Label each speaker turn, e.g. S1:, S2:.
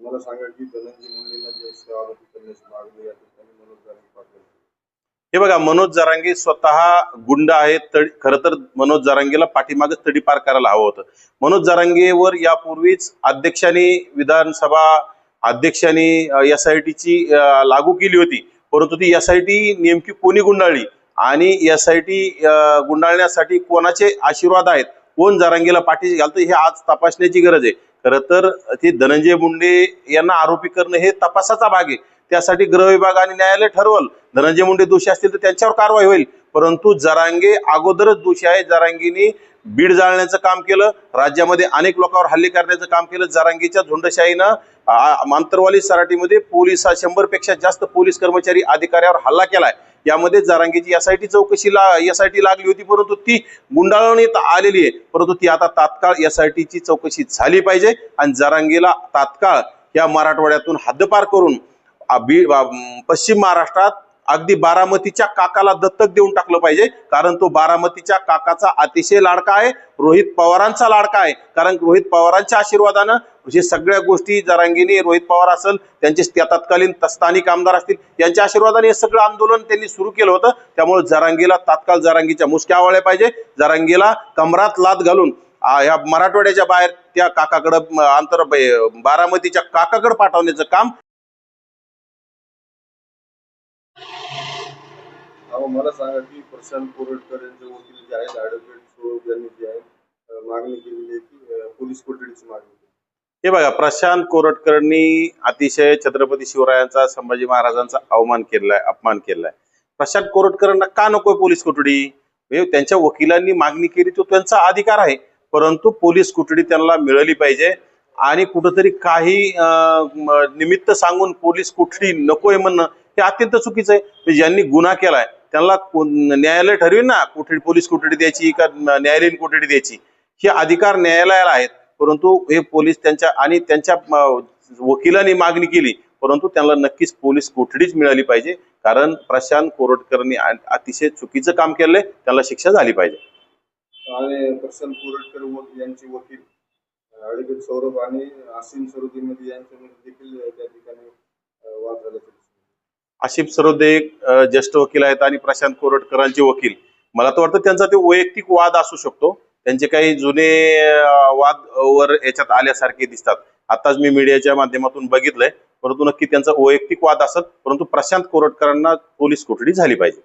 S1: मला सांगा की धनंजय मुंडेला जे आरोपी करण्याची मागणी या ठिकाणी मनोज जारंगे पाटील.
S2: हे बघा मनोज जारांगे स्वतः गुंड आहेत खर तर मनोज जरांगेला पाठीमागे तडीपार करायला हवं होतं. मनोज जरांगेवर यापूर्वीच अध्यक्षांनी विधानसभा अध्यक्षांनी एस आय टीची लागू केली होती. परंतु ती एस आय टी नेमकी कोणी गुंडाळली? आणि एस आय टी गुंडाळण्यासाठी कोणाचे आशीर्वाद आहेत? कोण जरांगेला पाठीशी घालतं? हे आज तपासण्याची गरज आहे. खरं तर ते धनंजय मुंडे यांना आरोपी करणं हे तपासाचा भाग आहे. त्यासाठी गृह विभाग आणि न्यायालय ठरवल. धनंजय मुंडे दोषी असतील तर त्यांच्यावर कारवाई होईल. परंतु जरांगे अगोदरच दोषी आहे जरांगीनी बीड जाळण्याचं काम केलं. राज्यामध्ये अनेक लोकांवर हल्ले करण्याचं काम केलं. जरांगीच्या झुंडशाहीनं मांतरवाली आंतरवाली सराटीमध्ये पोलीस शंभरपेक्षा जास्त पोलीस कर्मचारी अधिकाऱ्यावर हल्ला केलाय. यामध्ये जारांगीची एसआयटी चौकशी ला एसआयटी लागली होती परंतु ती गुंडाळवण्यात आलेली आहे. परंतु ती आता तात्काळ एसआयटीची चौकशी झाली पाहिजे आणि जारांगीला तात्काळ या मराठवाड्यातून हद्दपार करून पश्चिम महाराष्ट्रात अगदी बारामतीच्या काकाला दत्तक देऊन टाकलं पाहिजे कारण तो बारामतीच्या काकाचा अतिशय लाडका आहे रोहित पवारांचा लाडका आहे. कारण रोहित पवारांच्या आशीर्वादानं म्हणजे सगळ्या गोष्टी जरांगीने रोहित पवार असेल त्यांचे त्या तत्कालीन स्थानिक आमदार असतील यांच्या आशीर्वादाने हे सगळं आंदोलन त्यांनी सुरू केलं होतं. त्यामुळे जरांगीला तात्काळ जरांगीच्या मुसक्या आवळल्या पाहिजे. जरांगीला कमरात लात घालून या ह्या मराठवाड्याच्या बाहेर त्या काकाकडं म, आंतर बारामतीच्या काकाकडे पाठवण्याचं काम.
S1: मला सांगा की प्रशांत कोरटकर यांचे वकील जे आहेत ऍडव्होकेट यांनी जे आहे मागणी केलेली आहे की पोलीस कोठडीची मागणी केली.
S2: हे बघा प्रशांत कोरटकरनी अतिशय छत्रपती शिवरायांचा संभाजी महाराजांचा अवमान केलाय अपमान केलाय. प्रशांत कोरटकरांना का नकोय पोलीस कोठडी? त्यांच्या वकिलांनी मागणी केली तो त्यांचा अधिकार आहे. परंतु पोलीस कोठडी त्यांना मिळाली पाहिजे. आणि कुठंतरी काही निमित्त सांगून पोलीस कोठडी नकोय म्हणणं हे अत्यंत चुकीचं आहे. म्हणजे ज्यांनी गुन्हा केलाय त्यांना न्यायालय ठरवेल ना कोठडी पोलीस कोठडी द्यायची का न्यायालयीन कोठडी द्यायची? हे अधिकार न्यायालयाला आहेत. परंतु हे पोलीस त्यांच्या आणि त्यांच्या वकिलांनी मागणी केली. परंतु त्यांना नक्कीच पोलीस कोठडीच मिळाली पाहिजे. कारण प्रशांत कोरटकरनी अतिशय चुकीचं काम केलंय. त्यांना शिक्षा झाली पाहिजे.
S1: आणि प्रशांत कोरटकर व यांचे वकील ऍडव्होकेट सौरभ आणि आसिम सरुद्दीन यांच्यामध्ये देखील त्या ठिकाणी वाद येतं.
S2: आशिफ सरोदे ज्येष्ठ वकील आहेत आणि प्रशांत कोरटकरांचे वकील. मला तर वाटतं त्यांचा ते वैयक्तिक वाद असू शकतो. त्यांचे काही जुने वाद वर याच्यात आल्यासारखे दिसतात. आताच मी मीडियाच्या माध्यमातून बघितलंय. परंतु नक्की त्यांचा वैयक्तिक वाद असत परंतु प्रशांत कोरटकरांना पोलीस कोठडी झाली पाहिजे.